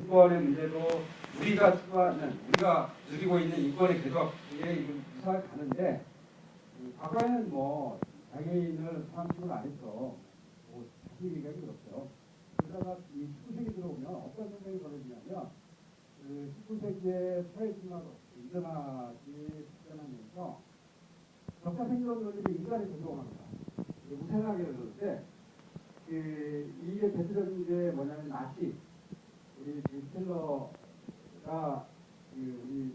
인권의 문제도 우리가 추구하는 우리가 누리고 있는 인권의 궤도에 이사를 가는데 그 과거에는 뭐 장애인을 상식을 안 해서 뭐 자기 얘기하기 어렵죠. 그러다가 이 19세기 들어오면 어떤 생각이 벌어지냐면 그 19세기의 사회 진화로 인전화기 발전하면서 적자 생존 논리를 인간에 적용합니다. 무생하게 그러는데 그 이게 대표적인 게 뭐냐면 나치 우리 히틀러가 그 우리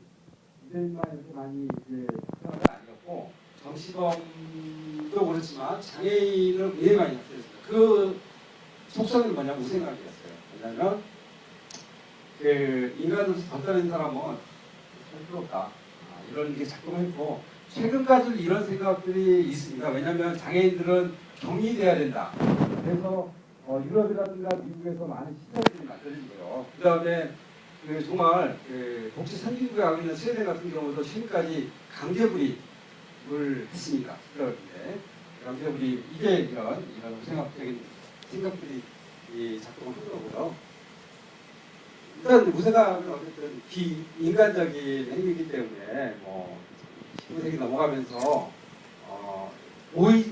유대인만 이렇게 많이 이제 건 아니었고 정치범도 그렇지만 장애인을 굉장히 많이 학살했습니다. 그 속성이 뭐냐면 우생학이었어요. 왜냐하면 그 인간으로서 발달한 사람은 살 필요 없다. 아, 이런 게 작동했고 최근까지도 이런 생각들이 있습니다. 왜냐하면 장애인들은 격리돼야 된다. 그래서 어, 유럽이라든가 미국에서 많은 시설들이 만들어진 거예요. 그 다음에 그 정말 그 복지 선진국에 하고 있는 스웨덴 같은 경우도 지금까지 강제불입을 했습니다. 그런데 강제불입 이게 이런 이런 생각적인 생각들이 이 작동을 한 거고요. 일단 무쇠가는 어쨌든 비인간적인 행위이기 때문에 뭐 19세기 넘어가면서 어, 오이